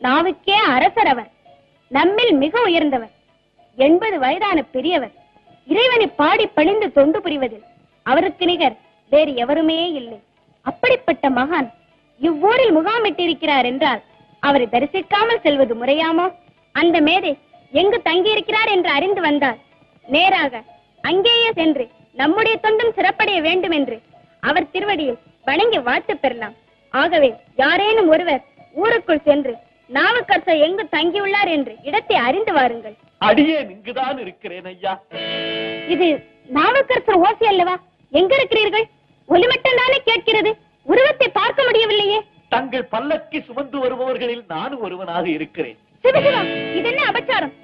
நாவுக்கே அரசர் அவர் நம்மில் மிக உயர்ந்தவர். எண்பது வயதான பெரியவர். இறைவனை பாடி பணிந்து தொண்டு புரிவதில் அவருக்கு நிகர் வேறு எவருமே இல்லை. அப்படிப்பட்ட மகான் இவ்வூரில் முகாமிட்டிருக்கிறார் என்றால் அவரை தரிசிக்காமல் செல்வது முறையாமோ? அந்த மேதை எங்கு தங்கியிருக்கிறார் என்று அறிந்து வந்தார் நேராக அங்கேயே சென்று நம்முடைய தொண்டும் சிறப்படைய வேண்டும் என்று அவர் திருவடியில் வணங்கி வாழ்த்து பெறலாம். ஆகவே யாரேனும் ஒருவர் ஊருக்குள் சென்று நாவுக்கரசர் எங்கு தங்கியுள்ளார் என்று இடத்தை அறிந்து வாருங்கள். அடியேன் இங்குதான் இருக்கிறேன் ஐயா. இது நாவுக்கரசர் ஓசி அல்லவா? எங்க இருக்கிறீர்கள்? ஒலி மட்டும் தானே கேட்கிறது? உருவத்தை பார்க்க முடியவில்லையே. தங்கள் பல்லக்கி சுமந்து வருபவர்களில் நானும் ஒருவனாக இருக்கிறேன். சிவசிவா இது என்ன அபச்சாரம்?